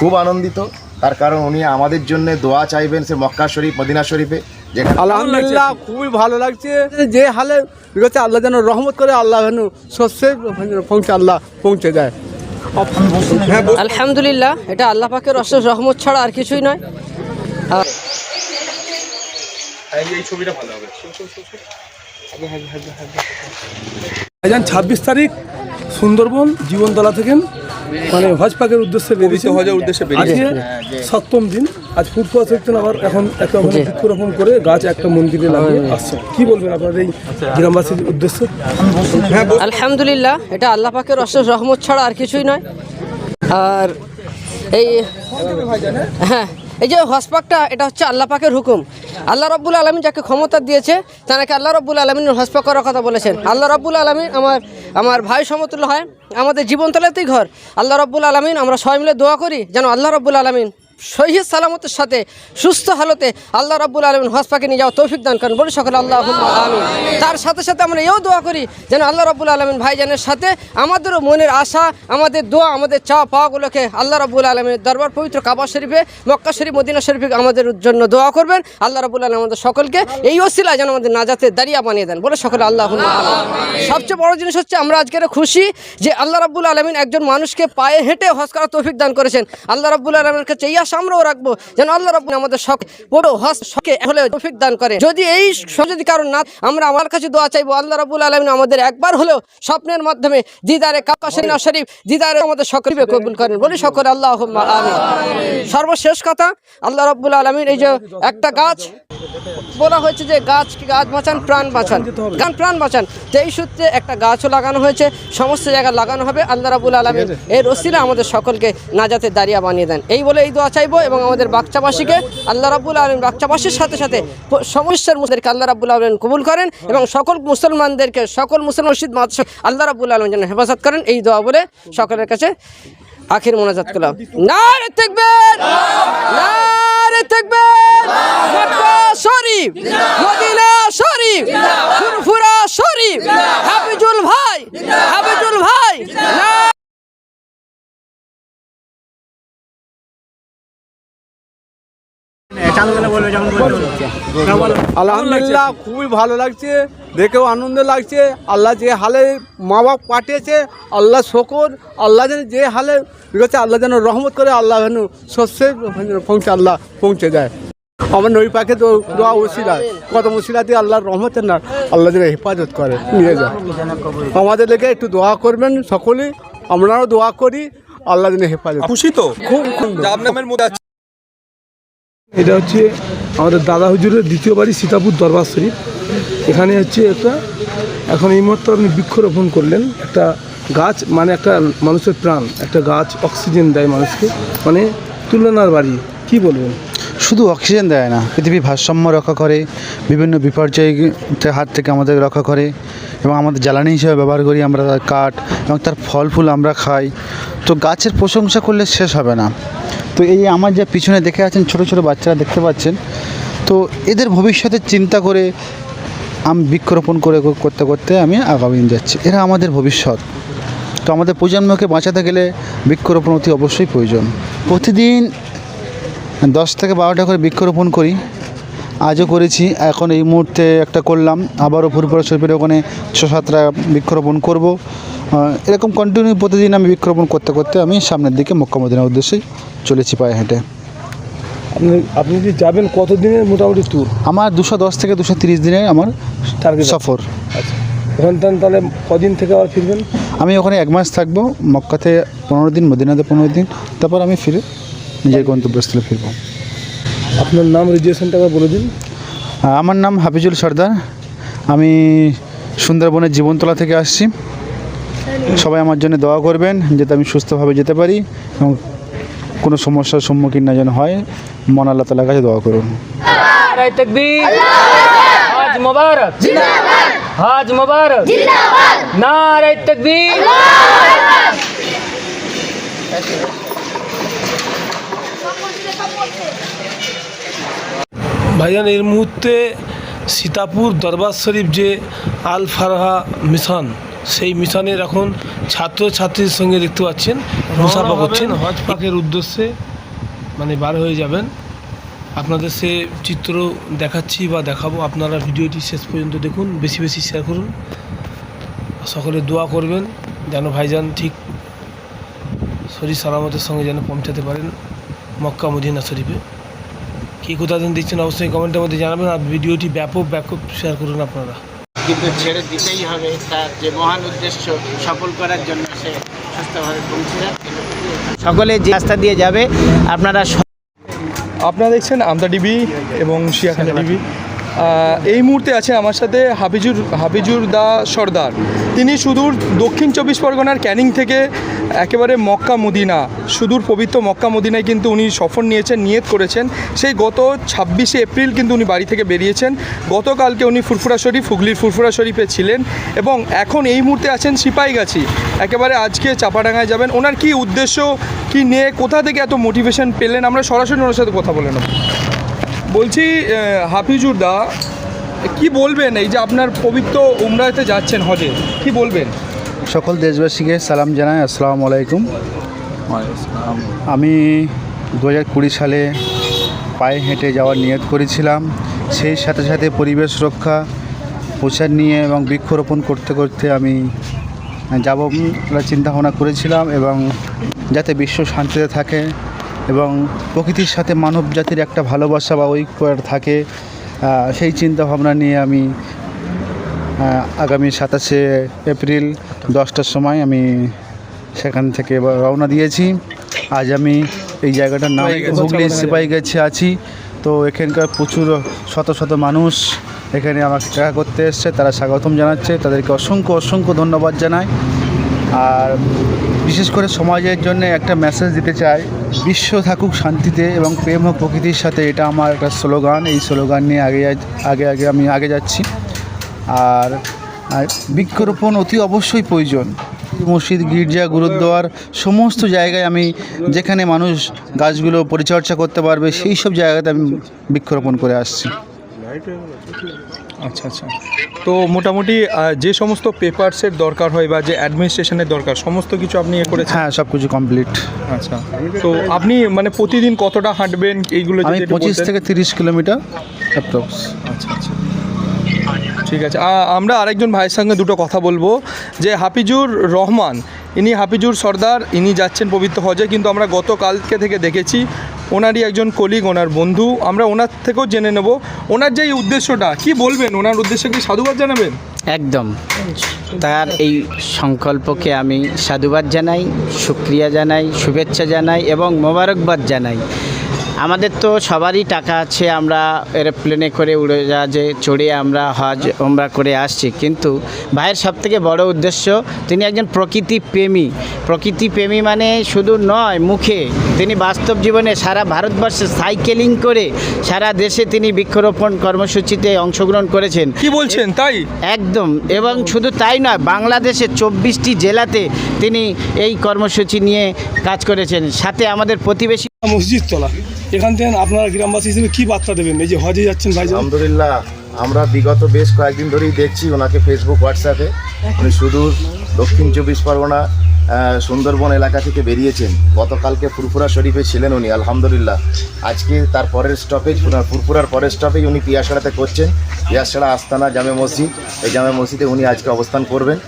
খুব আনন্দিত। তার কারণ উনি আমাদের জন্য দোয়া চাইবেন সে মক্কা শরীফ মদিনা শরীফে যেখানে আলহামদুলিল্লাহ খুবই ভালো লাগছে। যে হালে বিগত আল্লাহ যেন রহমত করে আল্লাহ যেন শস্যে পৌঁছে আল্লাহ পৌঁছে যায়। আলহামদুলিল্লাহ এটা আল্লাহ পাকের অশেষ রহমত ছাড়া আর কিছুই নয়। ভাইজান ছাব্বিশ তারিখ সুন্দরবন জীবনতলা থেকে মানে হজ পাকের উদ্দেশ্যে বেরিয়েছে। হজের উদ্দেশ্যে বেরিয়েছে। সপ্তম দিন আজ ফুটপাথ হচ্ছেন আবার এখন একটা ওখানে বৃক্ষরোপণ করে গাছ একটা মন্দিরে লাগিয়ে আসছে। কি বলবেন আপনার এই গ্রামবাসীর উদ্দেশ্যে? আলহামদুলিল্লাহ এটা আল্লাহ পাকের অশেষ রহমত ছাড়া আর কিছুই নয়। আর এই হ্যাঁ। এই যে হসপাকটা, এটা হচ্ছে আল্লাহ পাকের হুকুম। আল্লাহ রব্বুল আলমী যাকে ক্ষমতা দিয়েছে, তাকে আল্লাহ রব্বুল আলমিন হসপাক করার কথা বলেছেন। আল্লাহ রব্বুল আলমিন আমার আমার ভাই সমতুল্য হয়। আমাদের জীবনতলাতেই ঘর। আল্লাহ রব্বুল আলমিন, আমরা সবাই মিলে দোয়া করি যেন আল্লাহ রব্বুল আলমিন শহীদ সালামতের সাথে, সুস্থ হালতে আল্লাহ রাব্বুল আলমিন হসপাকে নিয়ে যাওয়া তৌফিক দান করেন। বলে সকলে আল্লাহ আলমিন তার সাথে সাথে আমরা এও দোয়া করি যেন আল্লাহ রাব্বুল আলমিন ভাইজানের সাথে আমাদেরও মনের আশা, আমাদের দোয়া, আমাদের চা পাওয়াগুলোকে আল্লাহ রাব্বুল আলমিনের দরবার পবিত্র কাবা শরীফে, মক্কা শরীফ, মদিনা শরীফে আমাদের জন্য দোয়া করবেন। আল্লাহ রাব্বুল আলম আমাদের সকলকে এই ওসিলা যেন আমাদের নাজাতে দাঁড়িয়ে বানিয়ে দেন। বলে সকলে আল্লাহ সবচেয়ে বড় জিনিস হচ্ছে আমরা আজকের খুশি যে আল্লাহ রাব্বুল আলমিন একজন মানুষকে পায়ে হেঁটে হজ করার তৌফিক দান করেছেন। আল্লাহ রাব্বুল আলমের কাছে এই আশা আমরাও রাখব যেন আল্লাহ রাব্বুল আমাদের শখ বড় হজ শখে হলে তৌফিক দান করে। যদি এই যদি কারণ না আমরা আমার কাছে দোয়া চাইব আল্লাহ রাব্বুল আলমিন আমাদের একবার হলেও স্বপ্নের মাধ্যমে দিদারে কাকা শরীফ দিদারে আমাদের সকলে কবুল করেন। বলি সকলে আল্লাহ সর্বশেষ কথা আল্লাহ রাব্বুল আলমিন এই যে একটা গাছ বলা হয়েছে যে গাছ গাছ বাঁচান প্রাণ বাঁচান। গান প্রাণ বাঁচান। তো এই সূত্রে একটা গাছও লাগানো হয়েছে সমস্ত জায়গায় লাগানো হবে। আল্লাহ রাবুল আলমিন এর রসিলা আমাদের সকলকে নাজাতে দাঁড়িয়ে বানিয়ে দেন। এই বলে এই দোয়া চাইব এবং আমাদের বাচ্চাবাসীকে আল্লাহ রাবুল আলম বাচ্চাবাসীর সাথে সাথে সমস্যার মুসলিমকে আল্লাহ রাবুল আলম কবুল করেন এবং সকল মুসলমানদেরকে, সকল মুসলমান আল্লাহ রাবুল আলম যেন হেফাজত করেন, এই দোয়া বলে সকলের কাছে আখির মোনাজাত করলাম। নারে থাকবেন নারে থাকবেন শরীফ! মদিনা ফুরফুরা শরীফ! হাফিজুল ভাই! হাফিজুল ভাই! আলহামদুলিল্লাহ খুবই ভালো লাগছে। দেখেও আনন্দ লাগছে। আল্লাহ যে হালে মা বাপ পাঠিয়েছে আল্লাহ শকর আল্লাহ যেন যে হালে বিগত আল্লাহ যেন রহমত করে আল্লাহ যেন শস্যে পৌঁছে আল্লাহ পৌঁছে যায় আমার নই পাখে তো দোয়া ওসিলা কত মুসিলা দিয়ে আল্লাহর রহমতের না আল্লাহ যেন হেফাজত করে নিয়ে যায়। আমাদের লেগে একটু দোয়া করবেন সকলে আমরাও দোয়া করি আল্লাহ যেন হেফাজত খুশি তো? খুব খুব এটা হচ্ছে আমাদের দাদা হুজুরের দ্বিতীয় বাড়ি সীতাপুর দরবার শরীফ। এখানে হচ্ছে একটা, এখন এই মুহূর্তে আপনি বৃক্ষরোপণ করলেন, একটা গাছ মানে একটা মানুষের প্রাণ, একটা গাছ অক্সিজেন দেয় মানুষকে মানে তুলনার বাড়ি, কি বলবেন? শুধু অক্সিজেন দেয় না পৃথিবীর ভারসাম্য রক্ষা করে, বিভিন্ন বিপর্যয়ের হাত থেকে আমাদের রক্ষা করে, এবং আমাদের জ্বালানি হিসেবে ব্যবহার করি আমরা কাঠ এবং তার ফল ফুল আমরা খাই। তো গাছের প্রশংসা করলে শেষ হবে না। তো এই আমার যে পিছনে দেখে আছেন ছোট ছোট বাচ্চারা দেখতে পাচ্ছেন, তো এদের ভবিষ্যতের চিন্তা করে আমি বৃক্ষরোপণ করে করতে করতে আমি আগামী দিন যাচ্ছি। এরা আমাদের ভবিষ্যৎ। তো আমাদের প্রজন্মকে বাঁচাতে গেলে বৃক্ষরোপণ অতি অবশ্যই প্রয়োজন। প্রতিদিন দশ থেকে বারোটা করে বৃক্ষরোপণ করি। আজও করেছি। এখন এই মুহূর্তে একটা করলাম। আবারও ফুরপুরা শরীফের ওখানে ছ সাতটা বৃক্ষরোপণ করব। এরকম কন্টিনিউ প্রতিদিন আমি বৃক্ষরোপণ করতে করতে আমি সামনের দিকে মক্কামদিনার উদ্দেশ্যেই চলেছি পায়ে হেঁটে। আপনি আপনি যে যাবেন কত দিনের মোটামুটি ট্যুর আমার দুশো দশ থেকে দুশো তিরিশ দিনের আমার টার্গেট সফর। আচ্ছা। ওখান তাহলে কদিন থেকে আবার ফিরবেন? আমি ওখানে এক মাস থাকব। মক্কাতে পনেরো দিন মদিনাতে পনেরো দিন। তারপর আমি ফিরে নিজের গন্তব্যস্থলে ফিরবো। আপনার নাম রেজিস্ট্রেশন বলে দিন। আমার নাম হাফিজুল সর্দার। আমি সুন্দরবনের জীবনতলা থেকে আসছি। সবাই আমার জন্য দোয়া করবেন যাতে আমি সুস্থভাবে যেতে পারি এবং কোনো সমস্যার সম্মুখীন না যেন হয়। মন আল্লাহ তালার কাছে দোয়া করুন। মোবারক। হাজ মোবারক। নারায় ভাইজান এর মুহূর্তে সীতাপুর দরবার শরীফ যে আল ফারহা মিশন সেই মিশনের এখন ছাত্র ছাত্রীর সঙ্গে দেখতে পাচ্ছেন মুসাফা করছেন। হজ পাকের উদ্দেশ্যে মানে বার হয়ে যাবেন। আপনাদের সে চিত্র দেখাচ্ছি বা দেখাবো। আপনারা ভিডিওটি শেষ পর্যন্ত দেখুন বেশি বেশি শেয়ার করুন। সকলে দোয়া করবেন যেন ভাইজান ঠিক শরীর সালামতের সঙ্গে যেন পৌঁছাতে পারেন মক্কা মদিনা শরীফে। কী কোথা দিন দিচ্ছেন অবশ্যই কমেন্টের মধ্যে জানাবেন আর ভিডিওটি ব্যাপক ব্যাপক শেয়ার করুন আপনারা। কিন্তু ছেড়ে দিতেই হবে তার যে মহান উদ্দেশ্য সফল করার জন্য সে সুস্থভাবে পৌঁছে যাচ্ছে সকলে যে রাস্তা দিয়ে যাবে আপনারা আপনারা দেখছেন আমদা টিভি এবং শিয়াখানা টিভি। এই মুহূর্তে আছে আমার সাথে হাবিজুর হাবিজুর দা সর্দার। তিনি সুদূর দক্ষিণ চব্বিশ পরগনার ক্যানিং থেকে একেবারে মক্কা মদিনা, সুদূর পবিত্র মক্কা মদিনায় কিন্তু উনি সফর নিয়েছেন, নিয়ত করেছেন। সেই গত ছাব্বিশে এপ্রিল কিন্তু উনি বাড়ি থেকে বেরিয়েছেন। গতকালকে উনি ফুরফুরা শরীফ, হুগলির ফুরফুরা শরীফে ছিলেন এবং এখন এই মুহূর্তে আছেন সিপাইগাছি। একেবারে আজকে চাপাডাঙ্গায় যাবেন। ওনার কি উদ্দেশ্য, কি নিয়ে, কোথা থেকে এত মোটিভেশন পেলেন? আমরা সরাসরি ওনার সাথে কথা বলে নেব। বলছি আহ, হাফিজুর দা কি বলবেন এই যে আপনার পবিত্র উমরাতে যাচ্ছেন হজে? কি বলবেন? সকল দেশবাসীকে সালাম জানাই আসসালামু আলাইকুম। আমি দু হাজার কুড়ি সালে পায়ে হেঁটে যাওয়ার নিয়ত করেছিলাম। সেই সাথে সাথে পরিবেশ রক্ষা প্রচার নিয়ে এবং বৃক্ষরোপণ করতে করতে আমি যাব চিন্তা ভাবনা করেছিলাম এবং যাতে বিশ্ব শান্তিতে থাকে এবং প্রকৃতির সাথে মানব জাতির একটা ভালোবাসা বা ঐক্য থাকে সেই চিন্তা ভাবনা নিয়ে আমি আগামী সাতাশে এপ্রিল দশটার সময় আমি সেখান থেকে রওনা দিয়েছি। আজ আমি এই জায়গাটার নাম হুগলি সিপাই গেছে আছি। তো এখানকার প্রচুর শত শত মানুষ এখানে আমাকে দেখা করতে এসছে তারা স্বাগতম জানাচ্ছে। তাদেরকে অসংখ্য অসংখ্য ধন্যবাদ জানাই। আর বিশেষ করে সমাজের জন্য একটা মেসেজ দিতে চাই। বিশ্ব থাকুক শান্তিতে এবং প্রেম ও প্রকৃতির সাথে, এটা আমার একটা স্লোগান। এই স্লোগান নিয়ে আগে আগে আগে আমি আগে যাচ্ছি। আর বৃক্ষরোপণ অতি অবশ্যই প্রয়োজন। মসজিদ, গির্জা, গুরুদ্বার, সমস্ত জায়গায় আমি যেখানে মানুষ গাছগুলো পরিচর্যা করতে পারবে, সেই সব জায়গাতে আমি বৃক্ষরোপণ করে আসছি। আচ্ছা আচ্ছা। তো মোটামুটি যে সমস্ত পেপারসের দরকার হয় বা যে অ্যাডমিনিস্ট্রেশনের দরকার সমস্ত কিছু আপনি এ করেছেন? হ্যাঁ সব কিছু কমপ্লিট। আচ্ছা। তো আপনি মানে প্রতিদিন কতটা হাঁটবেন এইগুলো আমি পঁচিশ থেকে তিরিশ কিলোমিটার অ্যাপ্রক্স আচ্ছা আচ্ছা। ঠিক আছে। আমরা আরেকজন ভাইয়ের সঙ্গে দুটো কথা বলব। যে হাফিজুর রহমান ইনি হাফিজুর সর্দার ইনি যাচ্ছেন পবিত্র হজে কিন্তু আমরা গতকালকে থেকে দেখেছি ওনারই একজন কলিগ ওনার বন্ধু। আমরা ওনার থেকেও জেনে নেব। ওনার যে উদ্দেশ্যটা, কি বলবেন? ওনার উদ্দেশ্যে কি সাধুবাদ জানাবেন? একদম। তার এই সংকল্পকে আমি সাধুবাদ জানাই সুক্রিয়া জানাই, শুভেচ্ছা জানাই এবং মোবারকবাদ জানাই। আমাদের তো সবারই টাকা আছে আমরা এরোপ্লেনে করে উড়োজাহাজে চড়ে আমরা হজ ওমরা করে আসছি। কিন্তু ভাইয়ের সবথেকে বড় উদ্দেশ্য তিনি একজন প্রকৃতি প্রেমী। প্রকৃতি প্রেমী মানে শুধু নয় মুখে। তিনি বাস্তব জীবনে সারা ভারতবর্ষে সাইকেলিং করে সারা দেশে তিনি বৃক্ষরোপণ কর্মসূচিতে অংশগ্রহণ করেছেন। কি বলছেন তাই? একদম এবং শুধু তাই নয় বাংলাদেশের চব্বিশটি জেলাতে তিনি এই কর্মসূচি নিয়ে কাজ করেছেন। সাথে আমাদের প্রতিবেশী মসজিদ তলা এখান থেকে আপনারা গ্রামবাসী হিসেবে কি বার্তা দেবেন? এই যে হজে যাচ্ছেন ভাইজান। আলহামদুলিল্লাহ, আমরা বিগত বেশ কয়েকদিন ধরেই দেখছি ওনাকে ফেসবুক হোয়াটসঅ্যাপে উনি সুদূর দক্ষিণ চব্বিশ পরগনা সুন্দরবন এলাকা থেকে বেরিয়েছেন। গতকালকে ফুরফুরা শরীফে ছিলেন উনি, আলহামদুলিল্লাহ। আজকে তার পরের স্টপেজ ফুরফুরার পরের স্টপেজ উনি পিয়াসড়াতে করছেন। পিয়াসড়া আস্তানা জামে মসজিদ, এই জামে মসজিদে উনি আজকে অবস্থান করবেন।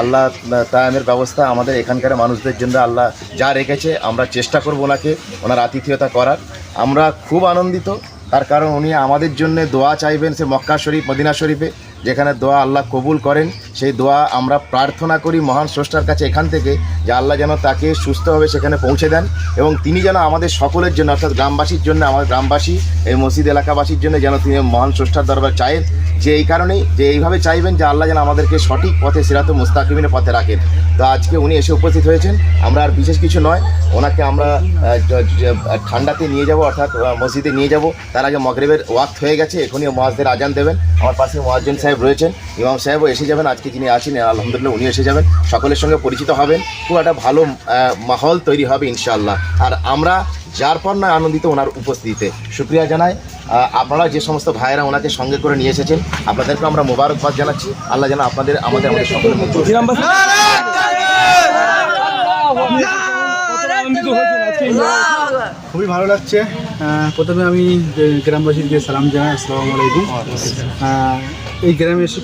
আল্লাহ তায়ামের ব্যবস্থা আমাদের এখানকার মানুষদের জন্য আল্লাহ যা রেখেছে, আমরা চেষ্টা করব ওনাকে, ওনার আতিথেয়তা করার। আমরা খুব আনন্দিত। তার কারণ উনি আমাদের জন্য দোয়া চাইবেন সে মক্কা শরীফ, মদিনা শরীফে, যেখানে দোয়া আল্লাহ কবুল করেন। সেই দোয়া আমরা প্রার্থনা করি মহান স্রষ্টার কাছে এখান থেকে যে আল্লাহ যেন তাকে সুস্থভাবে সেখানে পৌঁছে দেন এবং তিনি যেন আমাদের সকলের জন্য, অর্থাৎ গ্রামবাসীর জন্য, আমাদের গ্রামবাসী, এই মসজিদ এলাকাবাসীর জন্য যেন তিনি মহান স্রষ্টার দরবার চায়েন যে এই কারণেই যে এইভাবে চাইবেন যে আল্লাহ যেন আমাদেরকে সঠিক পথে সিরাত মুস্তাকিমিনের পথে রাখেন। তো আজকে উনি এসে উপস্থিত হয়েছেন। আমরা আর বিশেষ কিছু নয়, ওনাকে আমরা ঠান্ডাতে নিয়ে যাব, অর্থাৎ মসজিদে নিয়ে যাব। তার আগে মগরেবের ওয়াক্ত হয়ে গেছে, এখনই মহাজদের আজান দেবেন। আমার পাশে মহাজন সাহেব রয়েছেন। ইমাম সাহেবও এসে যাবেন আজকে। পাশে যিনি আছেন আলহামদুলিল্লাহ উনি এসে যাবেন। সকলের সঙ্গে পরিচিত হবেন। খুব একটা ভালো মাহল তৈরি হবে ইনশাআল্লাহ। আর আমরা যার পর নয় আনন্দিত ওনার উপস্থিতিতে। শুক্রিয়া জানাই। আপনারা যে সমস্ত ভাইয়েরা ওনাকে সঙ্গে করে নিয়ে এসেছেন আপনাদেরকে আমরা মোবারকবাদ জানাচ্ছি। আল্লাহ যেন আপনাদের আমাদের আমাদের সকলের আজকে? খুবই ভালো লাগছে। প্রথমে আমি যে গ্রামবাসীকে সালাম জানাই আসসালামু আলাইকুম। এই গ্রামে এসে